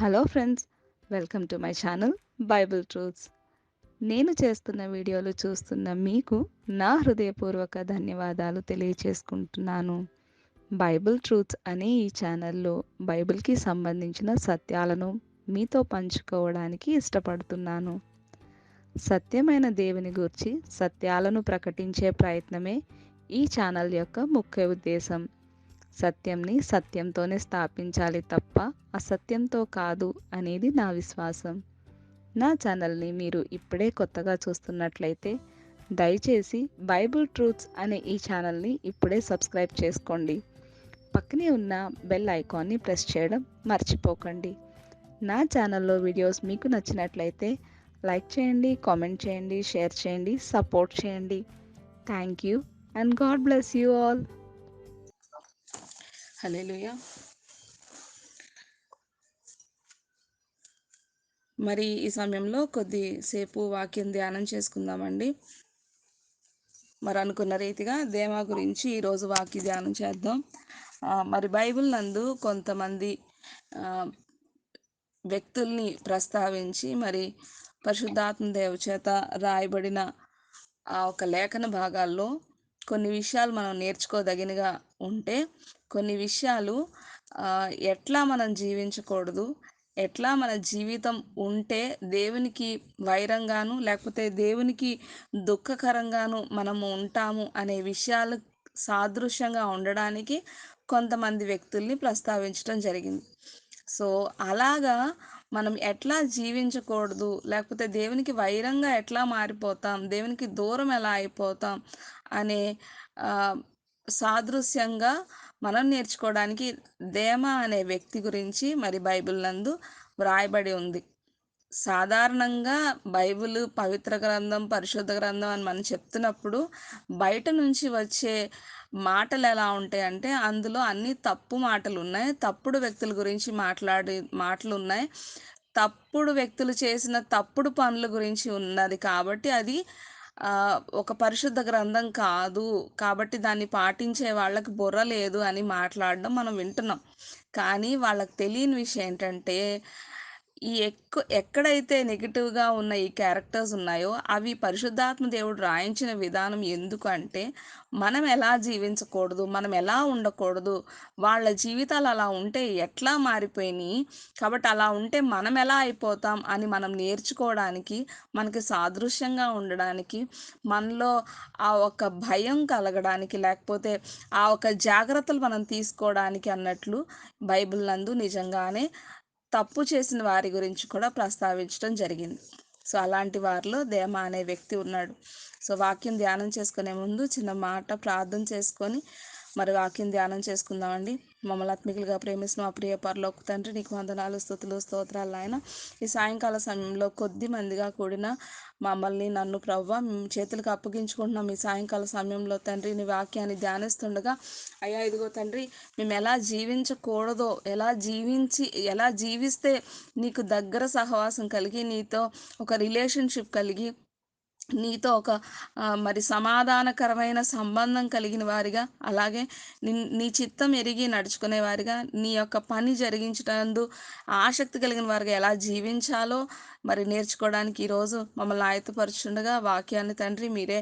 Hello friends welcome to my channel Bible truths. నేను చేస్తున్న వీడియోలు చూస్తున్న మీకు నా హృదయపూర్వక ధన్యవాదాలు తెలియచేసుకుంటున్నాను. బైబిల్ ట్రూత్స్ అనే ఈ ఛానల్లో బైబిల్కి సంబంధించిన సత్యాలను మీతో పంచుకోవడానికి ఇష్టపడుతున్నాను. సత్యమైన దేవుని గురించి సత్యాలను ప్రకటించే ప్రయత్నమే ఈ ఛానల్ యొక్క ముఖ్య ఉద్దేశం. సత్యంని సత్యంతోనే స్థాపించాలి తప్ప అసత్యంతో కాదు అనేది నా విశ్వాసం. నా ఛానల్ని మీరు ఇప్పుడే కొత్తగా చూస్తున్నట్లయితే దయచేసి బైబుల్ ట్రూత్స్ అనే ఈ ఛానల్ని ఇప్పుడే సబ్స్క్రైబ్ చేసుకోండి. పక్కనే ఉన్న బెల్ ఐకాన్ని ప్రెస్ చేయడం మర్చిపోకండి. నా ఛానల్లో వీడియోస్ మీకు నచ్చినట్లయితే లైక్ చేయండి కామెంట్ చేయండి షేర్ చేయండి సపోర్ట్ చేయండి. Thank you and God bless you all. Hallelujah మరి ఈ సమయంలో కొద్దిసేపు వాక్యం ధ్యానం చేసుకుందామండి. మరి అనుకున్న రీతిగా దేవా గురించి ఈరోజు వాక్య ధ్యానం చేద్దాం. మరి బైబిల్ నందు కొంతమంది వ్యక్తుల్ని ప్రస్తావించి మరి పరిశుద్ధాత్మ దేవ చేత రాయబడిన ఆ ఒక లేఖన భాగాల్లో కొన్ని విషయాలు మనం నేర్చుకోదగినగా ఉంటే కొన్ని విషయాలు ఎట్లా మనం జీవించకూడదు ఎట్లా మన జీవితం ఉంటే దేవునికి వైరంగాను లేకపోతే దేవునికి దుఃఖకరంగాను మనము ఉంటాము అనే విషయాలు సాదృశ్యంగా ఉండడానికి కొంతమంది వ్యక్తుల్ని ప్రస్తావించడం జరిగింది. సో అలాగా మనం ఎట్లా జీవించకూడదు లేకపోతే దేవునికి వైరంగా ఎట్లా మారిపోతాం దేవునికి దూరం ఎలా అయిపోతాం అనే సాదృశ్యంగా మనం నేర్చుకోవడానికి దేమ అనే వ్యక్తి గురించి మరి బైబిల్ నందు వ్రాయబడి ఉంది. సాధారణంగా బైబిల్ పవిత్ర గ్రంథం పరిశుద్ధ గ్రంథం అని మనం చెప్తున్నప్పుడు బయట నుంచి వచ్చే మాటలు ఎలా ఉంటాయంటే అందులో అన్ని తప్పు మాటలు ఉన్నాయి. తప్పుడు వ్యక్తుల గురించి మాట్లాడే మాటలు ఉన్నాయి. తప్పుడు వ్యక్తులు చేసిన తప్పుడు పనుల గురించి ఉన్నది కాబట్టి అది ఒక పరిశుద్ధ గ్రంథం కాదు. కాబట్టి దాన్ని పాటించే వాళ్ళకి బుర్ర లేదు అని మాట్లాడడం మనం వింటున్నాం. కానీ వాళ్ళకి తెలియని విషయం ఏంటంటే ఈ ఎక్కు ఎక్కడైతే నెగిటివ్గా ఉన్న ఈ క్యారెక్టర్స్ ఉన్నాయో అవి పరిశుద్ధాత్మ దేవుడు రాయించిన విధానం ఎందుకంటే మనం ఎలా జీవించకూడదు మనం ఎలా ఉండకూడదు వాళ్ళ జీవితాలు అలా ఉంటే ఎట్లా మారిపోయినాయి కాబట్టి అలా ఉంటే మనం ఎలా అయిపోతాం అని మనం నేర్చుకోవడానికి మనకి సాదృశ్యంగా ఉండడానికి మనలో ఆ ఒక భయం కలగడానికి లేకపోతే ఆ ఒక జాగ్రత్తలు మనం తీసుకోవడానికి అన్నట్లు బైబిల్ నందు నిజంగానే తప్పు చేసిన వారి గురించి కూడా ప్రస్తావించడం జరిగింది. సో అలాంటి వారిలో దేమ అనే వ్యక్తి ఉన్నాడు. సో వాక్యం ధ్యానం చేసుకునే ముందు చిన్న మాట ప్రార్థన చేసుకొని మరి వాక్యం ధ్యానం చేసుకుందామండి. మమ్మల్ని ఆత్మికులుగా ప్రేమిస్తున్న మా ప్రియ పరలోక తండ్రి నీకు వందనాలు స్థుతులు స్తోత్రాలు ఆయన ఈ సాయంకాల సమయంలో కొద్ది మందిగా కూడిన మమ్మల్ని నన్ను ప్రవ్వ మేము చేతులకు అప్పగించుకుంటున్నాం. ఈ సాయంకాల సమయంలో తండ్రి నీ వాక్యాన్ని ధ్యానిస్తుండగా అయ్యా ఇదిగో తండ్రి మేము ఎలా జీవించకూడదో ఎలా జీవించి ఎలా జీవిస్తే నీకు దగ్గర సహవాసం కలిగి నీతో ఒక రిలేషన్షిప్ కలిగి నీతో ఒక మరి సమాధానకరమైన సంబంధం కలిగిన వారిగా అలాగే నీ చిత్తం ఎరిగి నడుచుకునే వారిగా నీ యొక్క పని జరిగించడందు ఆసక్తి కలిగిన వారిగా ఎలా జీవించాలో మరి నేర్చుకోవడానికి ఈరోజు మమ్మల్ని ఆయతపరుచుండగా వాక్యాన్ని తండ్రి మీరే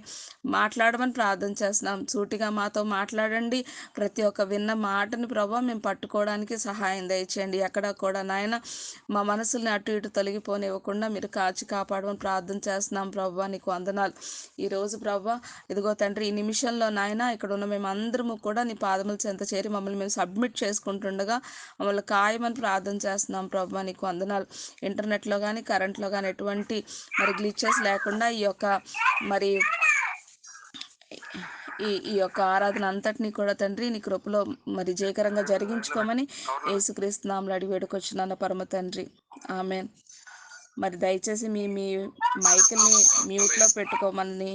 మాట్లాడమని ప్రార్థన చేస్తున్నాం. సూటిగా మాతో మాట్లాడండి. ప్రతి ఒక్క విన్న మాటని ప్రభావ మేము పట్టుకోవడానికి సహాయం దయచేయండి. ఎక్కడ కూడా నాయన మా మనసుల్ని అటు ఇటు తొలగిపోనివ్వకుండా మీరు కాచి కాపాడమని ప్రార్థన చేస్తున్నాం. ప్రభా నీకు వందనాలు. ఈరోజు ప్రభా ఇదిగో తండ్రి ఈ నిమిషంలో నాయన ఇక్కడ ఉన్న మేము అందరము కూడా నీ పాదముల చెంత చేరి మమ్మల్ని మేము సబ్మిట్ చేసుకుంటుండగా మమ్మల్ని ఖాయమని ప్రార్థన చేస్తున్నాం ప్రభా నీకు వందనాలు. ఇంటర్నెట్లో కానీ కరెంట్లో కానీ ఎటువంటి మరి గ్లిచెస్ లేకుండా ఈ యొక్క మరి ఈ ఈ యొక్క ఆరాధన అంతటినీ కూడా తండ్రి నీ కృపలో మరి జయకరంగా జరిగించుకోమని యేసుక్రీస్తు నామలు అడిగి వేడుకొచ్చున్నాన్న పరమ తండ్రి. ఆమె మరి దయచేసి మీ మీ మైక్ని మ్యూట్లో పెట్టుకోమని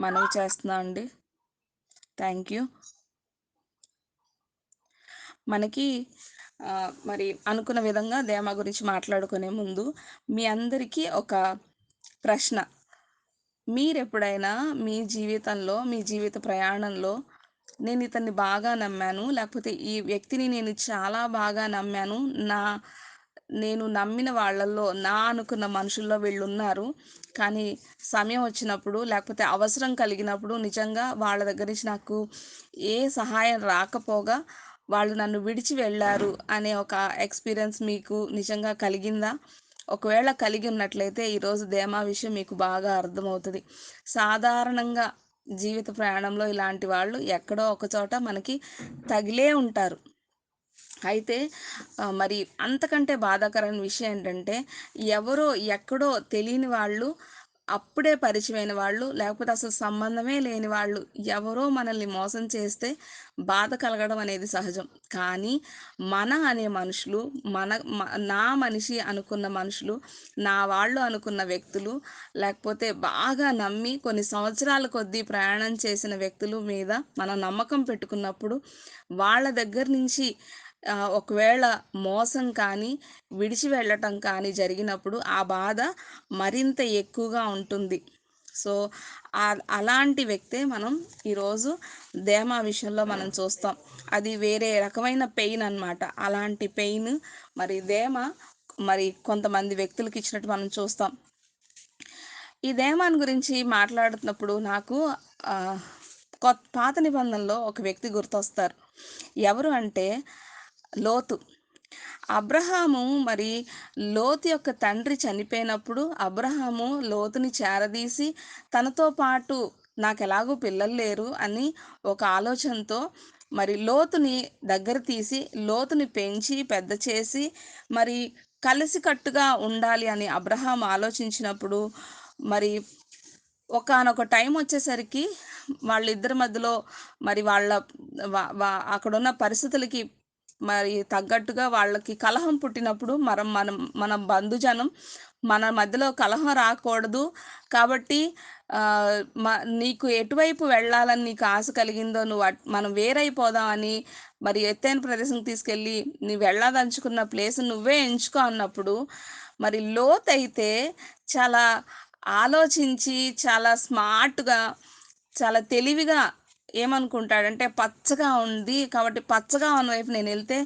మనవి చేస్తున్నా అండి థ్యాంక్ యూ మనకి మరి అనుకున్న విధంగా దేమ గురించి మాట్లాడుకునే ముందు మీ అందరికీ ఒక ప్రశ్న మీరు ఎప్పుడైనా మీ జీవితంలో మీ జీవిత ప్రయాణంలో నేను ఇతన్ని బాగా నమ్మాను. లేకపోతే ఈ వ్యక్తిని నేను చాలా బాగా నమ్మాను. నా నేను నమ్మిన వాళ్ళల్లో నా అనుకున్న మనుషుల్లో వీళ్ళు ఉన్నారు కానీ సమయం వచ్చినప్పుడు లేకపోతే అవసరం కలిగినప్పుడు నిజంగా వాళ్ళ దగ్గర నుంచి నాకు ఏ సహాయం రాకపోగా వాళ్ళు నన్ను విడిచి వెళ్ళారు అనే ఒక ఎక్స్‌పీరియన్స్ మీకు నిజంగా కలిగిందా? ఒకవేళ కలిగి ఉన్నట్లయితే ఈరోజు దేమా విషయం మీకు బాగా అర్థమవుతుంది సాధారణంగా జీవిత ప్రయాణంలో ఇలాంటి వాళ్ళు ఎక్కడో ఒక చోట మనకి తగిలే ఉంటారు. అయితే మరి అంతకంటే బాధాకరమైన విషయం ఏంటంటే ఎవరో ఎక్కడో తెలియని వాళ్ళు అప్పుడే పరిచయమైన వాళ్ళు లేకపోతే అసలు సంబంధమే లేని వాళ్ళు ఎవరో మనల్ని మోసం చేస్తే బాధ కలగడం అనేది సహజం. కానీ మన అనే మనుషులు మన నా మనిషి అనుకున్న మనుషులు, నా వాళ్ళు అనుకున్న వ్యక్తులు లేకపోతే బాగా నమ్మి కొన్ని సంవత్సరాల కొద్దీ ప్రయాణం చేసిన వ్యక్తులు మీద మనం నమ్మకం పెట్టుకున్నప్పుడు వాళ్ళ దగ్గర నుంచి ఒకవేళ మోసం కానీ, విడిచి వెళ్ళటం కానీ జరిగినప్పుడు ఆ బాధ మరింత ఎక్కువగా ఉంటుంది. సో, అలాంటి వ్యక్తే మనం ఈరోజు దేమా విషయంలో మనం చూస్తాం. అది వేరే రకమైన పెయిన్ అన్నమాట. అలాంటి పెయిన్ మరి దేమ మరి కొంతమంది వ్యక్తులకి ఇచ్చినట్టు మనం చూస్తాం. ఈ దేమాని గురించి మాట్లాడుతున్నప్పుడు నాకు కొత్త పాత నిబంధనలో ఒక వ్యక్తి గుర్తొస్తారు. ఎవరు అంటే లోతు. అబ్రహాము మరి లోతు యొక్క తండ్రి చనిపోయినప్పుడు అబ్రహాము లోతుని చేరదీసి తనతో పాటు నాకు ఎలాగో పిల్లలు లేరు అని ఒక ఆలోచనతో మరి లోతుని దగ్గర తీసి లోతుని పెంచి పెద్ద చేసి మరి కలిసికట్టుగా ఉండాలి అని అబ్రహాం ఆలోచించినప్పుడు మరి ఒకానొక టైం వచ్చేసరికి వాళ్ళిద్దరి మధ్యలో మరి వాళ్ళ అక్కడున్న పరిస్థితులకి మరి తగ్గట్టుగా వాళ్ళకి కలహం పుట్టినప్పుడు మనం మనం మన బంధుజనం మన మధ్యలో కలహం రాకూడదు. కాబట్టి మ నీకు ఎటువైపు వెళ్ళాలని నీకు ఆశ కలిగిందో నువ్వు మనం వేరైపోదాం అని మరి ఎత్తైన ప్రదేశం తీసుకెళ్ళి నువ్వు వెళ్ళదలుచుకున్న ప్లేస్ నువ్వే ఎంచుకో అన్నప్పుడు మరి లోతైతే చాలా ఆలోచించి చాలా స్మార్ట్‌గా చాలా తెలివిగా ఏమనుకుంటాడంటే పచ్చగా ఉంది కాబట్టి పచ్చగా ఉన్న వైపు నేను వెళ్తే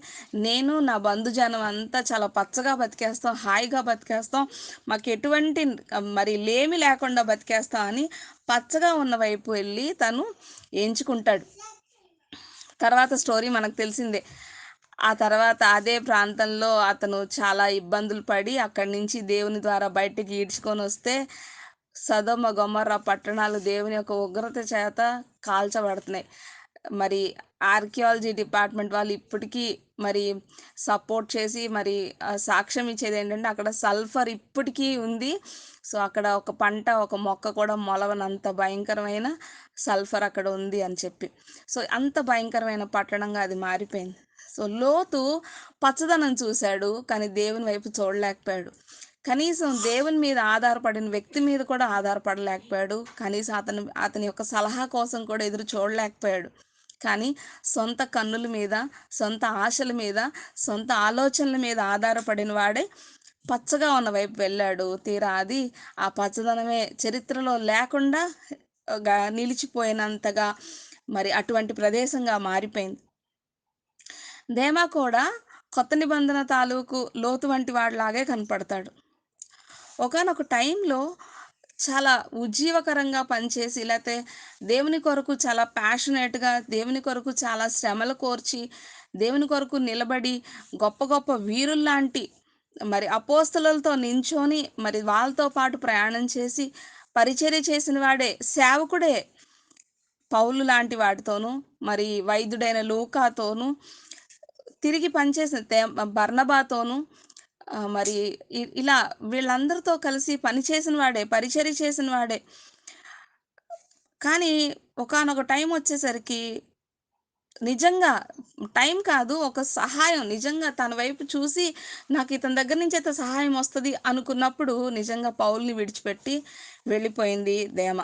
నేను నా బంధుజనం అంతా చాలా పచ్చగా బతికేస్తాం. హాయిగా బతికేస్తాం. మాకు ఎటువంటి మరి లేమి లేకుండా బతికేస్తాం అని పచ్చగా ఉన్న వైపు వెళ్ళి తను ఎంచుకుంటాడు. తర్వాత స్టోరీ మనకు తెలిసిందే. ఆ తర్వాత అదే ప్రాంతంలో అతను చాలా ఇబ్బందులు పడి అక్కడి నుంచి దేవుని ద్వారా బయటికి ఈడ్చుకొనొస్తే సదమ గొమొర్రా పట్టణాలు దేవుని యొక్క ఉగ్రత చేత కాల్చబడుతున్నాయి. మరి ఆర్కియాలజీ డిపార్ట్‌మెంట్ వాళ్ళు ఇప్పటికీ మరి సపోర్ట్ చేసి మరి సాక్ష్యం ఇచ్చేది ఏంటంటే అక్కడ సల్ఫర్ ఇప్పటికీ ఉంది. సో, అక్కడ ఒక పంట, ఒక మొక్క కూడా మొలవనంత భయంకరమైన సల్ఫర్ అక్కడ ఉంది అని చెప్పి. సో, అంత భయంకరమైన పట్టణంగా అది మారిపోయింది. సో, లోతు పచ్చదనం చూశాడు కానీ దేవుని వైపు చూడలేకపోయాడు. కనీసం దేవుని మీద ఆధారపడిన వ్యక్తి మీద కూడా ఆధారపడలేకపోయాడు. కనీసం అతను అతని యొక్క సలహా కోసం కూడా ఎదురు చూడలేకపోయాడు. కానీ సొంత కన్నుల మీద, సొంత ఆశల మీద, సొంత ఆలోచనల మీద ఆధారపడిన వాడే పచ్చగా ఉన్న వైపు వెళ్ళాడు. తీరా అది ఆ పచ్చదనమే చరిత్రలో లేకుండా నిలిచిపోయినంతగా మరి అటువంటి ప్రదేశంగా మారిపోయింది. దేమా కూడా కొత్త నిబంధన తాలూకు లోతు వంటి వాడిలాగే కనపడతాడు. ఒకానొక టైంలో చాలా ఉజ్జీవకరంగా పనిచేసి లేకపోతే దేవుని కొరకు చాలా ప్యాషనేట్‌గా దేవుని కొరకు చాలా శ్రమలు కోర్చి, దేవుని కొరకు నిలబడి గొప్ప గొప్ప వీరుల్లాంటి మరి అపోస్తలతో నించొని మరి వాళ్ళతో పాటు ప్రయాణం చేసి పరిచర్య చేసిన వాడే సేవకుడే. పౌలు లాంటి వాటితోనూ మరి వైద్యుడైన లూకాతోనూ తిరిగి పనిచేసిన తే బర్నబాతోనూ మరి ఇ ఇలా వీళ్ళందరితో కలిసి పని చేసిన వాడే. పరిచర్య చేసిన వాడే. కానీ ఒకానొక టైం వచ్చేసరికి నిజంగా టైం కాదు. ఒక సహాయం నిజంగా తన వైపు చూసి నాకు ఇతని దగ్గర నుంచి అయితే సహాయం వస్తుంది అనుకున్నప్పుడు నిజంగా పౌల్ని విడిచిపెట్టి వెళ్ళిపోయింది దేమ.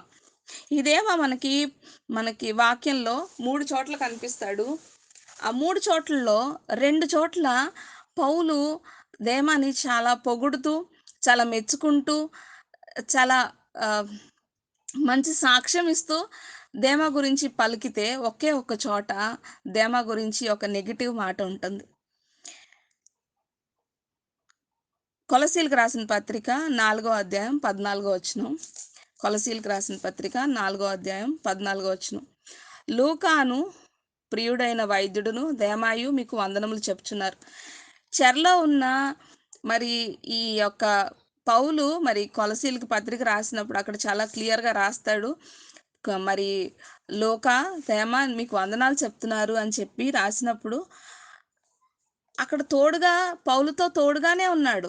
ఈ దేమ మనకి, మనకి వాక్యంలో మూడు చోట్ల కనిపిస్తాడు. ఆ మూడు చోట్లలో రెండు చోట్ల పౌలు దేమాని చాలా పొగుడుతూ, చాలా మెచ్చుకుంటూ, చాలా మంచి సాక్ష్యం ఇస్తూ దేమా గురించి పలికితే ఒకే ఒక్క చోట దేమా గురించి ఒక నెగిటివ్ మాట ఉంటుంది. కొలసీలకు రాసిన పత్రిక నాలుగో అధ్యాయం పద్నాలుగో వచ్చును కొలసీలకు రాసిన పత్రిక నాలుగో అధ్యాయం పద్నాలుగో వచ్చును లూకాను ప్రియుడైన వైద్యుడును దేమాయు మీకు వందనములు చెప్తున్నారు చెరలో ఉన్న మరి ఈ యొక్క పౌలు మరి కొలసీలకు పత్రిక రాసినప్పుడు అక్కడ చాలా క్లియర్గా రాస్తాడు. మరి లోక తేమ మీకు వందనాలు చెప్తున్నారు అని చెప్పి రాసినప్పుడు అక్కడ తోడుగా పౌలుతో తోడుగానే ఉన్నాడు.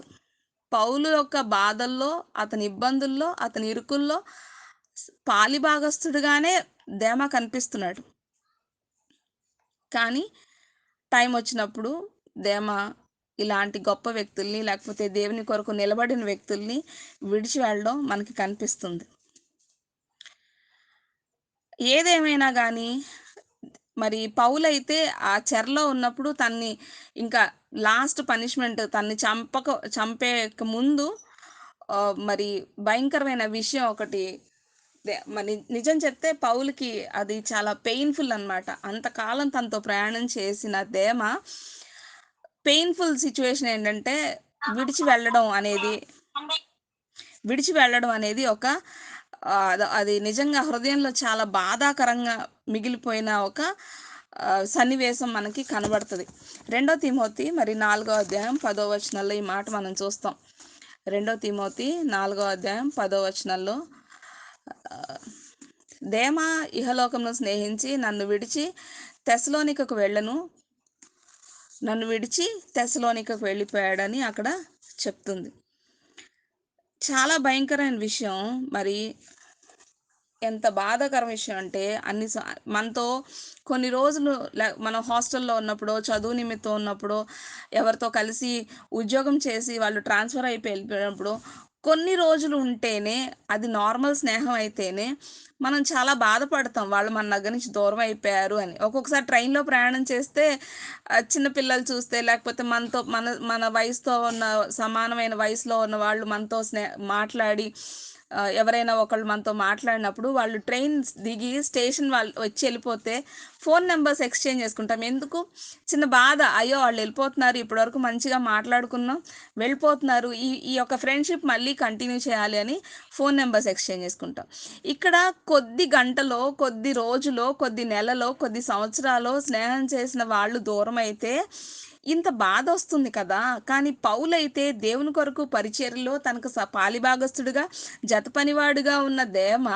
పౌలు యొక్క బాధల్లో అతని ఇబ్బందుల్లో అతని ఇరుకుల్లో పాలిభాగస్తుడుగానే దేమ కనిపిస్తున్నాడు. కానీ టైం వచ్చినప్పుడు దేమ ఇలాంటి గొప్ప వ్యక్తుల్ని లేకపోతే దేవుని కొరకు నిలబడిన వ్యక్తుల్ని విడిచి వెళ్ళడం మనకి కనిపిస్తుంది. ఏదేమైనా కానీ మరి పౌలైతే ఆ చెరలో ఉన్నప్పుడు తన్ని ఇంకా లాస్ట్ పనిష్మెంట్ తన్ని చంపక చంపే ముందు మరి భయంకరమైన విషయం ఒకటి దే- మరి నిజం చెప్తే పౌలుకి అది చాలా పెయిన్ఫుల్ అన్నమాట. అంతకాలం తనతో ప్రయాణం చేసిన దేమ పెయిన్ఫుల్ సిచ్యువేషన్ ఏంటంటే విడిచి వెళ్ళడం అనేది విడిచి వెళ్ళడం అనేది ఒక అద- నిజంగా హృదయంలో చాలా బాధాకరంగా మిగిలిపోయిన ఒక సన్నివేశం మనకి కనబడుతుంది. రెండో తిమోతి మరి నాలుగో అధ్యాయం పదో వచనంలో ఈ మాట మనం చూస్తాం. రెండో తిమోతి నాలుగో అధ్యాయం పదో వచనంలో దేమ ఇహలోకంను స్నేహించి నన్ను విడిచి తెసలోనికకు వెళ్ళను. నన్ను విడిచి తెసలోనికకు వెళ్ళిపోయాడని అక్కడ చెప్తుంది. చాలా భయంకరమైన విషయం మరి ఎంత బాధాకర విషయం అంటే అన్ని స- మనతో కొన్ని రోజులు మనం హాస్టల్లో ఉన్నప్పుడు చదువు నిమిత్తం ఉన్నప్పుడు ఎవరితో కలిసి ఉద్యోగం చేసి వాళ్ళు ట్రాన్స్ఫర్ అయిపోయి వెళ్ళిపోయినప్పుడు కొన్ని రోజులు ఉంటేనే అది నార్మల్ స్నేహం అయితేనే మనం చాలా బాధపడతాం. వాళ్ళు మన దగ్గర నుంచి దూరం అయిపోయారు అని. ఒక్కొక్కసారి ట్రైన్లో ప్రయాణం చేస్తే చిన్నపిల్లలు చిన్న పిల్లలు చూస్తే లేకపోతే మనతో మన మన వయసుతో ఉన్న సమానమైన వయసులో ఉన్న వాళ్ళు మనతో స్నే మాట్లాడి ఎవరైనా ఒకళ్ళు మనతో మాట్లాడినప్పుడు వాళ్ళు ట్రైన్ దిగి స్టేషన్ వాళ్ళు వచ్చి వెళ్ళిపోతే ఫోన్ నెంబర్స్ ఎక్స్చేంజ్ చేసుకుంటాం. ఎందుకు? చిన్న బాధ. అయ్యో వాళ్ళు వెళ్ళిపోతున్నారు. ఇప్పటివరకు మంచిగా మాట్లాడుకున్నాం. వెళ్ళిపోతున్నారు. ఈ ఈ యొక్క ఫ్రెండ్షిప్ మళ్ళీ కంటిన్యూ చేయాలి అని ఫోన్ నెంబర్స్ ఎక్స్చేంజ్ చేసుకుంటాం. ఇక్కడ కొద్ది గంటలో కొద్ది రోజులో కొద్ది నెలలో కొద్ది సంవత్సరాలు స్నేహం చేసిన వాళ్ళు దూరం అయితే ఇంత బాధ వస్తుంది కదా. కానీ పౌలైతే దేవుని కొరకు పరిచర్లో తనకు స- పాలిభాగస్తుడిగా జతపనివాడుగా ఉన్న దేమ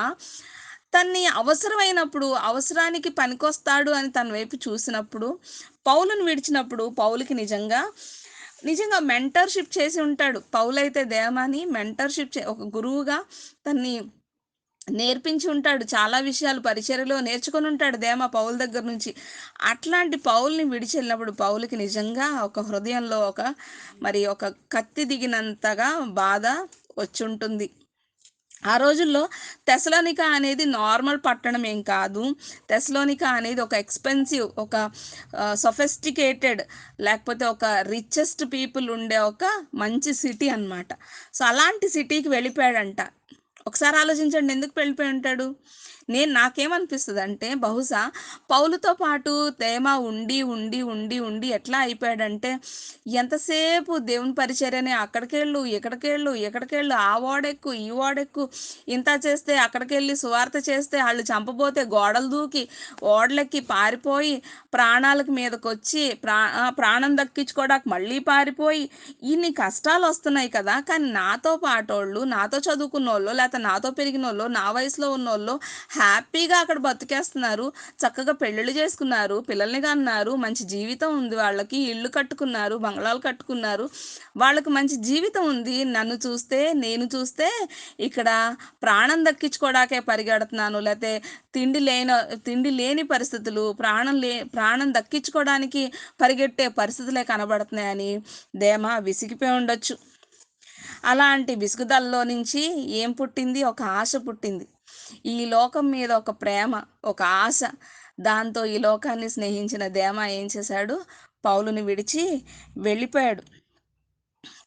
తన్ని అవసరమైనప్పుడు అవసరానికి పనికొస్తాడు అని తన వైపు చూసినప్పుడు పౌలను విడిచినప్పుడు పౌలుకి నిజంగా నిజంగా మెంటర్షిప్ చేసి ఉంటాడు. పౌలైతే దేమాని మెంటర్షిప్ చే ఒక గురువుగా తన్ని నేర్పించి ఉంటాడు. చాలా విషయాలు పరిచర్యలో నేర్చుకొని ఉంటాడు దేమ పౌల దగ్గర నుంచి. అట్లాంటి పౌల్ని విడిచెళ్ళినప్పుడు పౌలకి నిజంగా ఒక హృదయంలో ఒక మరి ఒక కత్తి దిగినంతగా బాధ వచ్చి ఉంటుంది ఆ రోజుల్లో తెసలోనిక అనేది నార్మల్ పట్టణం ఏం కాదు. తెసలోనిక అనేది ఒక ఎక్స్పెన్సివ్ ఒక సొఫెస్టికేటెడ్ లేకపోతే ఒక రిచెస్ట్ పీపుల్ ఉండే ఒక మంచి సిటీ అన్నమాట. సో అలాంటి సిటీకి వెళ్ళిపోయాడంట. ఒకసారి ఆలోచించండి ఎందుకు వెళ్ళిపోయి ఉంటాడు? నేను నాకేమనిపిస్తుంది అంటే బహుశా పౌలుతో పాటు తేమ ఉండి ఉండి ఉండి ఉండి ఎట్లా అయిపోయాడంటే ఎంతసేపు దేవుని పరిచర్యనే అక్కడికెళ్ళు ఇక్కడికెళ్ళు ఎక్కడికెళ్ళు ఆ ఓడెక్కు ఈ ఓడెక్కు ఇంత చేస్తే అక్కడికెళ్ళి సువార్త చేస్తే వాళ్ళు చంపబోతే గోడలు దూకి ఓడలెక్కి పారిపోయి ప్రాణాలకు మీదకి వచ్చి ప్రా ప్రాణం దక్కించుకోవడానికి మళ్ళీ పారిపోయి ఇన్ని కష్టాలు వస్తున్నాయి కదా. కానీ నాతో పాటోళ్ళు నాతో చదువుకున్న వాళ్ళు లేకపోతే నాతో పెరిగిన వాళ్ళు నా వయసులో ఉన్న వాళ్ళు హ్యాపీగా అక్కడ బతికేస్తున్నారు. చక్కగా పెళ్ళిళ్ళు చేసుకున్నారు. పిల్లల్ని కన్నారు. మంచి జీవితం ఉంది వాళ్ళకి. ఇల్లు కట్టుకున్నారు. బంగ్లాలు కట్టుకున్నారు. వాళ్ళకి మంచి జీవితం ఉంది. నన్ను చూస్తే నేను చూస్తే ఇక్కడ ప్రాణం దక్కించుకోవడాకే పరిగెడుతున్నాను. లేకపోతే తిండి లేని తిండి లేని పరిస్థితులు ప్రాణం లే ప్రాణం దక్కించుకోవడానికి పరిగెట్టే పరిస్థితులే కనబడుతున్నాయని దేమ విసిగిపోయి ఉండొచ్చు. అలాంటి విసుగుదల్లో నుంచి ఏం పుట్టింది? ఒక ఆశ పుట్టింది. ఈ లోకం మీద ఒక ప్రేమ ఒక ఆశ దాంతో ఈ లోకాన్ని స్నేహించిన దేమ ఏం చేశాడు? పౌలుని విడిచి వెళ్ళిపోయాడు.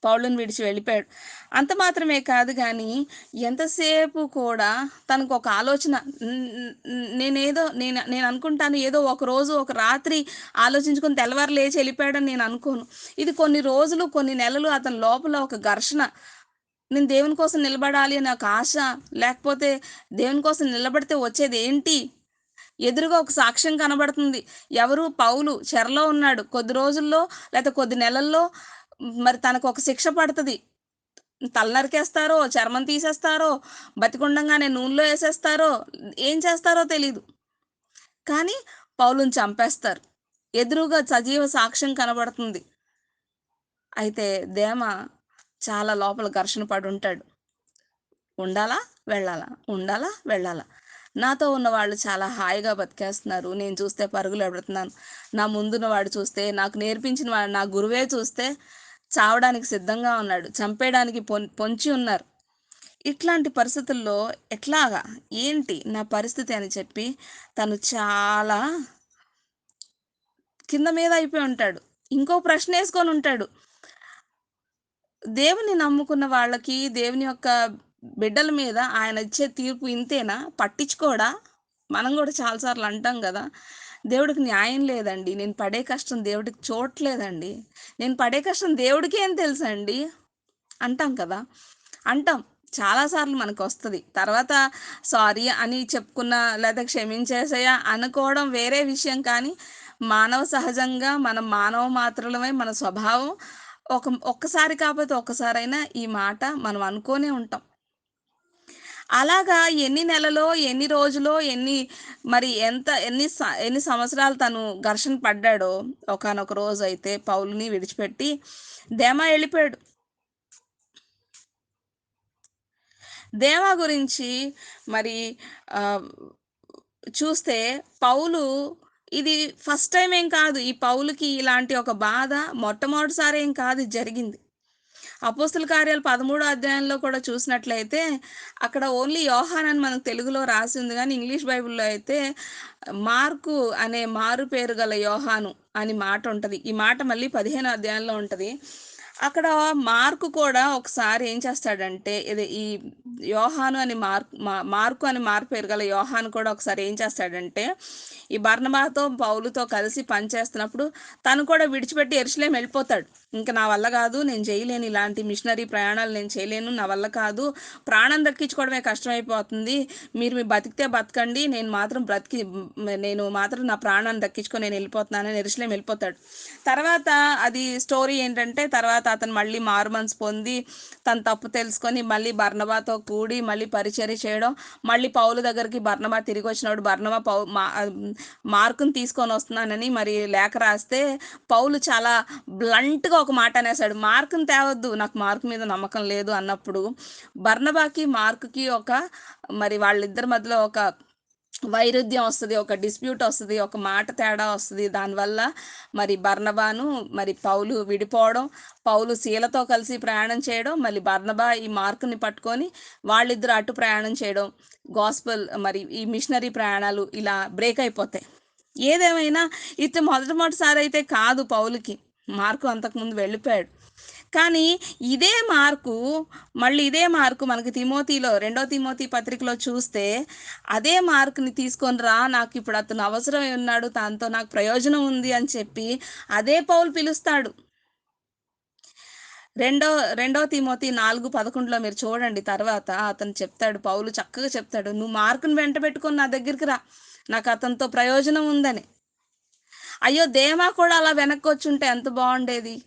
పౌలుని విడిచి వెళ్ళిపోయాడు. అంత మాత్రమే కాదు కానీ ఎంతసేపు కూడా తనకు ఒక ఆలోచన నేనేదో నేను నేను అనుకుంటాను ఏదో ఒక రోజు ఒక రాత్రి ఆలోచించుకొని తెల్లవారు లేచి వెళ్ళిపోయాడని నేను అనుకోను. ఇది కొన్ని రోజులు కొన్ని నెలలు అతని లోపల ఒక ఘర్షణ నేను దేవుని కోసం నిలబడాలి అని ఒక ఆశ లేకపోతే దేవుని కోసం నిలబడితే వచ్చేది ఏంటి? ఎదురుగా ఒక సాక్ష్యం కనబడుతుంది. ఎవరు? పౌలు చెరలో ఉన్నాడు. కొద్ది రోజుల్లో లేకపోతే కొద్ది నెలల్లో మరి తనకు ఒక శిక్ష పడుతుంది. తల నరికేస్తారో చర్మం తీసేస్తారో బతికుండంగానే నూనెలో వేసేస్తారో ఏం చేస్తారో తెలీదు. కానీ పౌలుని చంపేస్తారు. ఎదురుగా సజీవ సాక్ష్యం కనబడుతుంది. అయితే దేమ చాలా లోపల ఘర్షణ పడి ఉంటాడు. ఉండాలా? వెళ్ళాలా? ఉండాలా? వెళ్ళాలా? నాతో ఉన్న వాళ్ళు చాలా హాయిగా బతికేస్తున్నారు. నేను చూస్తే పరుగులు ఎడుతున్నాను నా ముందున్న వాడు చూస్తే నాకు నేర్పించిన వాడు నా గురువే చూస్తే చావడానికి సిద్ధంగా ఉన్నాడు. చంపేయడానికి పొం పొంచి ఉన్నారు. ఇట్లాంటి పరిస్థితుల్లో ఎట్లాగా? ఏంటి నా పరిస్థితి అని చెప్పి తను చాలా కింద మీద అయిపోయి ఉంటాడు. ఇంకో ప్రశ్న వేసుకొని ఉంటాడు. దేవుని నమ్ముకున్న వాళ్ళకి దేవుని యొక్క బిడ్డల మీద ఆయన ఇచ్చే తీర్పు ఇంతేనా? పట్టించుకోడా? మనం కూడా చాలాసార్లు అంటాం కదా దేవుడికి న్యాయం లేదండి నేను పడే కష్టం దేవుడికి చూడట్లేదండి నేను పడే కష్టం దేవుడికి ఏం తెలుసండి అంటాం కదా అంటాం. చాలాసార్లు మనకు వస్తుంది. తర్వాత సారీ అని చెప్పుకున్న లేదా క్షమించేసాయా? అనుకోవడం వేరే విషయం కానీ మానవ సహజంగా మనం మానవ మాత్రలమై మన స్వభావం. ఒక ఒక్కసారి కాకపోతే ఒక్కసారైనా ఈ మాట మనం అనుకోనే ఉంటాం. అలాగా ఎన్ని నెలలో ఎన్ని రోజులో ఎన్ని మరి ఎంత ఎన్ని ఎన్ని సంవత్సరాలు తను ఘర్షణ పడ్డాడో ఒకనొక రోజు అయితే పౌలుని విడిచిపెట్టి దేమా వెళ్ళిపోయాడు. దేవా గురించి మరి చూస్తే పౌలు ఇది ఫస్ట్ టైం ఏం కాదు. ఈ పౌలుకి ఇలాంటి ఒక బాధ మొట్టమొదటిసారి ఏం కాదు జరిగింది. అపోస్తుల కార్యాలు పదమూడో అధ్యాయంలో కూడా చూసినట్లయితే అక్కడ ఓన్లీ యోహాన్ అని మనకు తెలుగులో రాసి ఉంది. కానీ ఇంగ్లీష్ బైబిల్లో అయితే మార్కు అనే మారు పేరు గల యోహాను అని మాట ఉంటుంది. ఈ మాట మళ్ళీ పదిహేను అధ్యాయంలో ఉంటుంది. అక్కడ మార్కు కూడా ఒకసారి ఏం చేస్తాడంటే ఇది ఈ యోహాను అని మార్క్ మార్కు అని మారు పేరు గల యోహాను కూడా ఒకసారి ఏం చేస్తాడంటే ఈ బర్ణబాతో పౌలుతో కలిసి పనిచేస్తున్నప్పుడు తను కూడా విడిచిపెట్టి ఎరుసలేం వెళ్ళిపోతాడు. ఇంకా నా వల్ల కాదు నేను చేయలేను ఇలాంటి మిషనరీ ప్రయాణాలు నేను చేయలేను నా వల్ల కాదు. ప్రాణం దక్కించుకోవడమే కష్టమైపోతుంది. మీరు మీ బతికితే బతకండి. నేను మాత్రం బ్రతికి నేను మాత్రం నా ప్రాణాన్ని దక్కించుకొని నేను వెళ్ళిపోతున్నానని ఎరుసలేం వెళ్ళిపోతాడు. తర్వాత అది స్టోరీ ఏంటంటే తర్వాత అతను మళ్ళీ మారు మనసు పొంది తన తప్పు తెలుసుకొని మళ్ళీ బర్ణబాతో కూడి మళ్ళీ పరిచర్య చేయడం మళ్ళీ పౌలు దగ్గరికి బర్ణబా తిరిగి వచ్చినప్పుడు బర్ణబా పౌ మార్కును మార్కుని తీసుకొని వస్తున్నానని మరి లేఖ రాస్తే పౌలు చాలా బ్లంట్గా ఒక మాట అనేసాడు మార్కుని తేవద్దు నాకు మార్కు మీద నమ్మకం లేదు అన్నప్పుడు బర్ణబాకి మార్కుకి ఒక మరి వాళ్ళిద్దరి మధ్యలో ఒక వైరుధ్యం వస్తుంది ఒక డిస్ప్యూట్ వస్తుంది ఒక మాట తేడా వస్తుంది. దానివల్ల మరి బర్ణబాను మరి పౌలు విడిపోవడం పౌలు శీలతో కలిసి ప్రయాణం చేయడం మళ్ళీ బర్ణబా ఈ మార్కుని పట్టుకొని వాళ్ళిద్దరు అటు ప్రయాణం చేయడం గాస్పల్ మరి ఈ మిషనరీ ప్రయాణాలు ఇలా బ్రేక్ అయిపోతాయి. ఏదేమైనా ఇది మొదటిసారి అయితే కాదు పౌలుకి. మార్కు అంతకుముందు వెళ్ళిపోయాడు. కానీ ఇదే మార్కు మళ్ళీ ఇదే మార్కు మనకి తిమోతిలో రెండో తిమోతి పత్రికలో చూస్తే అదే మార్కుని తీసుకొని రా నాకు ఇప్పుడు అతను అవసరమై ఉన్నాడు దాంతో నాకు ప్రయోజనం ఉంది అని చెప్పి అదే పౌలు పిలుస్తాడు. రెండో రెండో తిమోతి నాలుగు పదకొండులో మీరు చూడండి తర్వాత అతను చెప్తాడు పౌలు చక్కగా చెప్తాడు నువ్వు మార్కుని వెంట పెట్టుకొని నా దగ్గరికి రా నాకు అతనితో ప్రయోజనం ఉందని. అయ్యో దేమా కూడా అలా వెనక్కి వచ్చి ఉంటే ఎంత బాగుండేది?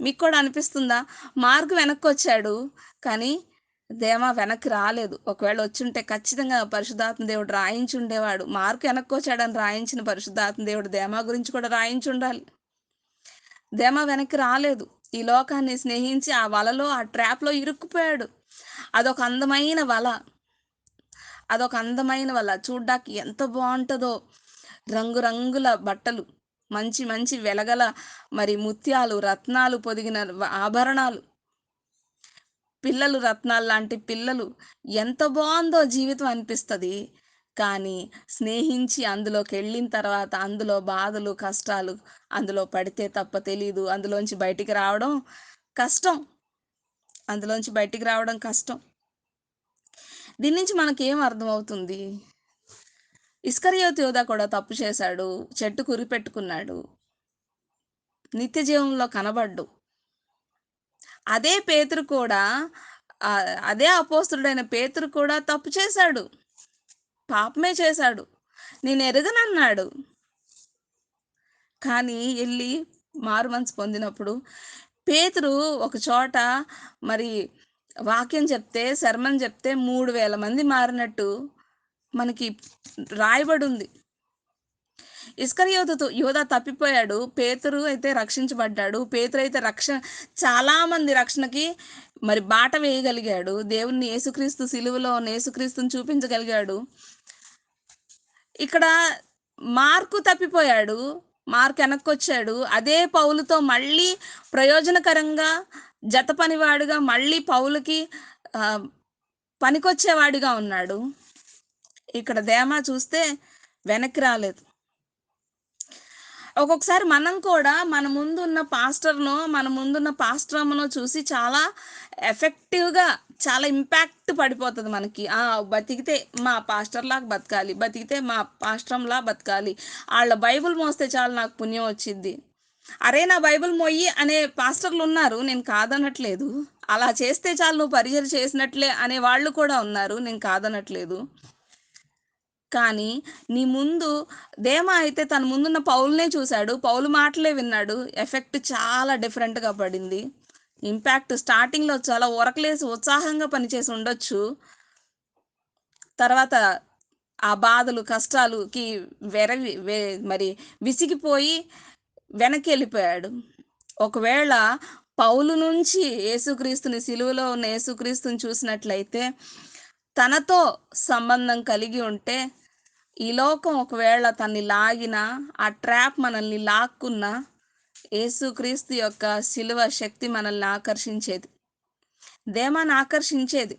మీకు కూడా అనిపిస్తుందా? మార్క్ వెనక్కి వచ్చాడు కానీ దేమా వెనక్కి రాలేదు. ఒకవేళ వచ్చుంటే ఖచ్చితంగా పరిశుద్ధాత్మ దేవుడు రాయించి ఉండేవాడు మార్కు వెనక్కి వచ్చాడని రాయించిన పరిశుద్ధాత్మ దేవుడు దేమా గురించి కూడా రాయించి ఉండాలి దేమా వెనక్కి రాలేదు. ఈ లోకాన్ని స్నేహించి ఆ వలలో ఆ ట్రాప్లో ఇరుక్కుపోయాడు. అదొక అందమైన వల. అదొక అందమైన వల. చూడ్డానికి ఎంత బాగుంటుందో. రంగురంగుల బట్టలు మంచి మంచి వెలగల మరి ముత్యాలు రత్నాలు పొదిగిన ఆభరణాలు. పిల్లలు రత్నాలు లాంటి పిల్లలు ఎంత బాగుందో జీవితం అనిపిస్తుంది. కానీ స్నేహించి అందులోకి వెళ్ళిన తర్వాత అందులో బాధలు కష్టాలు అందులో పడితే తప్ప తెలీదు. అందులోంచి బయటికి రావడం కష్టం. అందులోంచి బయటికి రావడం కష్టం. దీని నుంచి మనకేం అర్థమవుతుంది? ఇస్కరియోత్ యోధా కూడా తప్పు చేశాడు. చెట్టు కురిపెట్టుకున్నాడు నిత్య జీవంలో కనబడ్డు. అదే పేతురు కూడా అదే అపోస్తుడైన పేతురు కూడా తప్పు చేశాడు. పాపమే చేశాడు. నేను ఎరగనన్నాడు. కానీ వెళ్ళి మారు మనసు పొందినప్పుడు పేతురు ఒక చోట మరి వాక్యం చెప్తే శర్మని చెప్తే మూడు వేల మంది మారినట్టు మనకి రాయబడి ఉంది ఇస్కరియోతు యోధ తప్పిపోయాడు. పేతురు అయితే రక్షించబడ్డాడు. పేతురు అయితే రక్షణ చాలా మంది రక్షణకి మరి బాట వేయగలిగాడు. దేవుణ్ణి యేసుక్రీస్తు సిలువలో ఉన్న యేసుక్రీస్తుని చూపించగలిగాడు. ఇక్కడ మార్కు తప్పిపోయాడు. మార్క్ వెనక్కొచ్చాడు. అదే పౌలుతో మళ్ళీ ప్రయోజనకరంగా జత పనివాడుగా మళ్ళీ పౌలుకి పనికొచ్చేవాడిగా ఉన్నాడు. ఇక్కడ దేమా చూస్తే వెనక్కి రాలేదు. ఒక్కొక్కసారి మనం కూడా మన ముందున్న పాస్టర్నో మన ముందున్న పాస్టర్ చూసి చాలా ఎఫెక్టివ్గా చాలా ఇంపాక్ట్ పడిపోతుంది మనకి. బతికితే మా పాస్టర్లాగా బతకాలి బతికితే మా పాస్టర్లా బతకాలి. వాళ్ళ బైబుల్ మోస్తే చాలు నాకు పుణ్యం వచ్చింది. అరే నా బైబిల్ మొయ్యి అనే పాస్టర్లు ఉన్నారు నేను కాదనట్లేదు. అలా చేస్తే చాలు నువ్వు పరిచయం చేసినట్లే అనే వాళ్ళు కూడా ఉన్నారు నేను కాదనట్లేదు. కానీ నీ ముందు దేమా అయితే తన ముందున్న పౌల్నే చూశాడు పౌలు మాటలే విన్నాడు ఎఫెక్ట్ చాలా డిఫరెంట్గా పడింది. ఇంపాక్ట్ స్టార్టింగ్లో చాలా ఉరకలేసి ఉత్సాహంగా పనిచేసి ఉండొచ్చు. తర్వాత ఆ బాధలు కష్టాలుకి వెరవి మరి విసిగిపోయి వెనక్కి వెళ్ళిపోయాడు. ఒకవేళ పౌలు నుంచి యేసుక్రీస్తుని సిలువలో ఉన్న యేసుక్రీస్తుని చూసినట్లయితే తనతో సంబంధం కలిగి ఉంటే ఈ లోకం ఒకవేళ తన్ని లాగిన ఆ ట్రాప్ మనల్ని లాక్కున్న యేసుక్రీస్తు యొక్క శిలువ శక్తి మనల్ని ఆకర్షించేది. దేమాన్ని ఆకర్షించేది?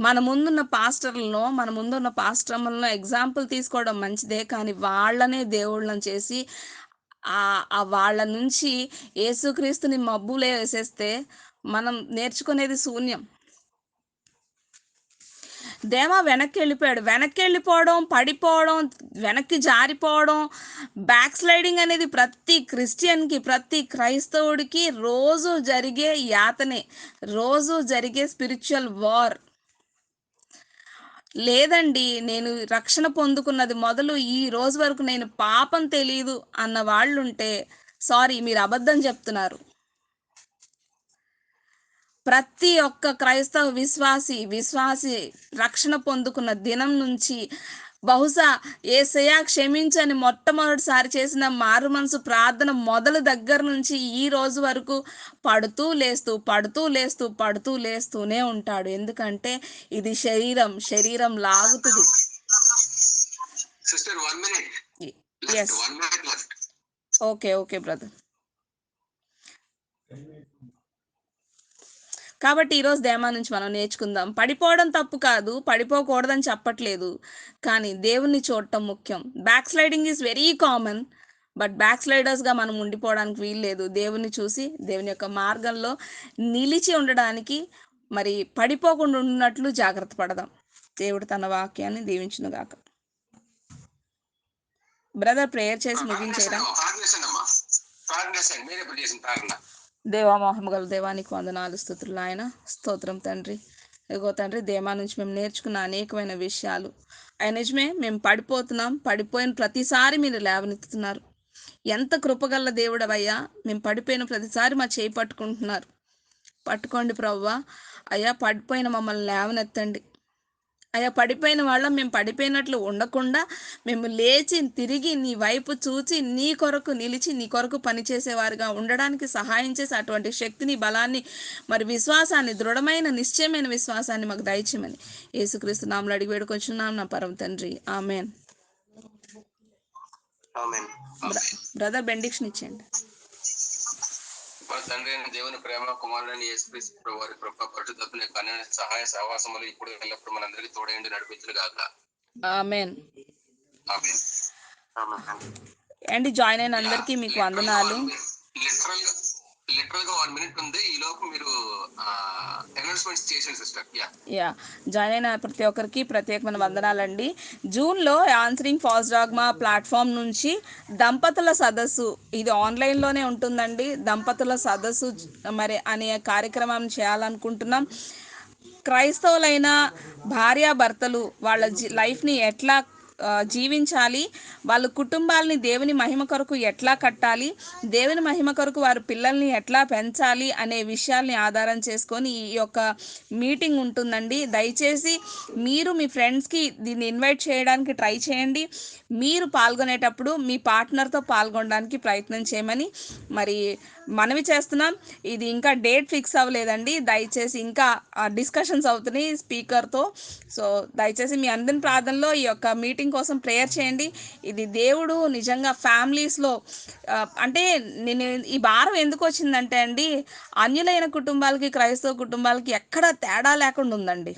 మన ముందున్న పాస్టర్లలో మన ముందున్న పాస్టర్లలో ఎగ్జాంపుల్ తీసుకోవడం మంచిదే కానీ వాళ్ళనే దేవుళ్ళని చేసి ఆ వాళ్ళ నుంచి యేసుక్రీస్తుని మబ్బులే వేసేస్తే మనం నేర్చుకునేది శూన్యం. దేవా వెనక్కి వెళ్ళిపోయాడు వెనక్కి వెళ్ళిపోవడం పడిపోవడం వెనక్కి జారిపోవడం బ్యాక్ స్లైడింగ్ అనేది ప్రతి క్రిస్టియన్కి ప్రతి క్రైస్తవుడికి రోజు జరిగే యాతనే రోజు జరిగే స్పిరిచువల్ వార్. లేదండి నేను రక్షణ పొందుకున్నది మొదలు ఈ రోజు వరకు నేను పాపం తెలియదు అన్న వాళ్ళు ఉంటే సారీ మీరు అబద్ధం చెప్తున్నారు. ప్రతి ఒక్క క్రైస్తవ విశ్వాసి విశ్వాసి రక్షణ పొందుకున్న దినం నుంచి బహుశా ఏసయ్యా క్షమించని మొట్టమొదటిసారి చేసిన మారు మనసు ప్రార్థన మొదలు దగ్గర నుంచి ఈ రోజు వరకు పడుతూ లేస్తూ పడుతూ లేస్తూ పడుతూ లేస్తూనే ఉంటాడు. ఎందుకంటే ఇది శరీరం శరీరం లాగుతుంది. ఓకే ఓకే బ్రదర్ కాబట్టి ఈరోజు దేమా నుంచి మనం నేర్చుకుందాం పడిపోవడం తప్పు కాదు పడిపోకూడదని చెప్పట్లేదు కానీ దేవుణ్ణి చూడటం ముఖ్యం backsliding is very common but back స్లైడర్స్గా మనం ఉండిపోవడానికి వీల్లేదు దేవుని చూసి దేవుని యొక్క మార్గంలో నిలిచి ఉండడానికి మరి పడిపోకుండా ఉన్నట్లు జాగ్రత్త పడదాం దేవుడు తన వాక్యాన్ని దీవించునుగాక బ్రదర్ ప్రేయర్ చేసి ముగించేరా ప్రార్థన మీరే ఇప్పుడు చేసిన ప్రార్థన దేవామోహం గల దేవానికి వందనాలు స్థుతులు ఆయన స్తోత్రం తండ్రి. ఇగో తండ్రి దేవా నుంచి మేము నేర్చుకున్న అనేకమైన విషయాలు. ఆయన నిజమే మేము పడిపోతున్నాం. పడిపోయిన ప్రతిసారి మీరు లేవనెత్తుతున్నారు. ఎంత కృపగల దేవుడవయ్యా. మేము పడిపోయిన ప్రతిసారి మా చేయి పట్టుకుంటున్నారు. పట్టుకోండి ప్రవ్వా. అయ్యా పడిపోయిన మమ్మల్ని లేవనెత్తండి. అయ్యా పడిపోయిన వాళ్ళ. మేము పడిపోయినట్లు ఉండకుండా మేము లేచి తిరిగి నీ వైపు చూచి నీ కొరకు నిలిచి నీ కొరకు పనిచేసేవారుగా ఉండడానికి సహాయం చేసి అటువంటి శక్తిని బలాన్ని మరి విశ్వాసాన్ని దృఢమైన నిశ్చయమైన విశ్వాసాన్ని మాకు దయచేయమని యేసుక్రీస్తు నామలు అడిగి వేడుకొచ్చున్నాం నా పరమ తండ్రి. ఆమెన్. ఆమేన్. బ్రదర్ బెండిక్షన్ ఇచ్చేయండి. మన తండ్రి అయిన దేవుని ప్రేమ కుమారుడని యేసుక్రీస్తు ప్రభు వారి కృప పరిశుద్ధతని కన్య సహాయ సహవాసములు ఇప్పుడు ఎల్లప్పుడు మనందరికీ తోడేండి నడిపించును గాక. ఆమెన్ అండి జాయిన్ అయిన అందరికీ మీకు వందనాలు. లిటరల్గా లిటరల్గా వన్ మినిట్ ఉంది. ఈ లోపు మీరు అనౌన్స్మెంట్స్ చేసిన సిస్టర్ యా జాయిన్ అయిన ప్రతి ఒక్కరికి ప్రత్యేకమైన వందనాలండి. జూన్లో ఆన్సరింగ్ ఫాస్ట్ డాగ్మా ప్లాట్ఫామ్ నుంచి దంపతుల సదస్సు ఇది ఆన్లైన్లోనే ఉంటుందండి. దంపతుల సదస్సు మరి అనే కార్యక్రమం చేయాలనుకుంటున్నాం. క్రైస్తవులైన భార్యాభర్తలు వాళ్ళ జీ లైఫ్ని ఎట్లా జీవించాలి. వాళ్ళ కుటుంబాలని దేవుని మహిమ కొరకు ఎట్లా కట్టాలి? దేవుని మహిమ కొరకు వారి పిల్లల్ని ఎట్లా పెంచాలి అనే విషయాల్ని ఆధారం చేసుకొని ఈ యొక్క మీటింగ్ ఉంటుందండి. దయచేసి మీరు మీ ఫ్రెండ్స్కి దీన్ని ఇన్వైట్ చేయడానికి ట్రై చేయండి. మీరు పాల్గొనేటప్పుడు మీ పార్ట్నర్తో పాల్గొనడానికి ప్రయత్నం చేయమని మరి మనవి చేస్తున్నాం. ఇది ఇంకా డేట్ ఫిక్స్ అవ్వలేదండి. దయచేసి ఇంకా డిస్కషన్స్ అవుతున్నాయి స్పీకర్తో. సో దయచేసి మీ అందరి ప్రార్థనలో ఈ యొక్క మీటింగ్ కోసం ప్రేయర్ చేయండి. ఇది దేవుడు నిజంగా ఫ్యామిలీస్లో అంటే నేను ఈ భారం ఎందుకు వచ్చిందంటే అండి అన్యులైన కుటుంబాలకి క్రైస్తవ కుటుంబాలకి ఎక్కడ తేడా లేకుండా ఉందండి.